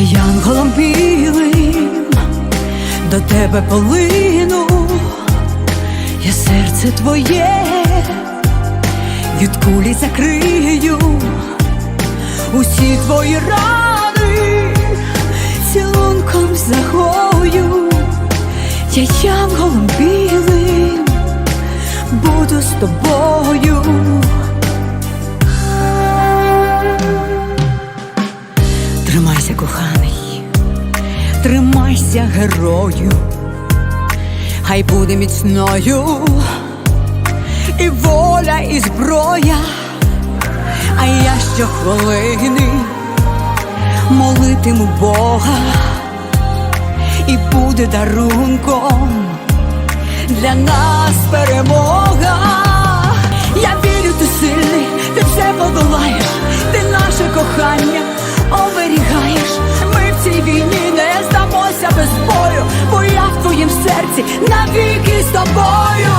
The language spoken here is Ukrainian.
янголом білим до тебе полину, я серце твоє від кулі закрию, усі твої рани цілунком загою, я янголом білим буду з тобою. Тримайся, герою, хай буде міцною і воля, і зброя, а я щохвилини молитиму Бога, і буде дарунком серці навіки з тобою.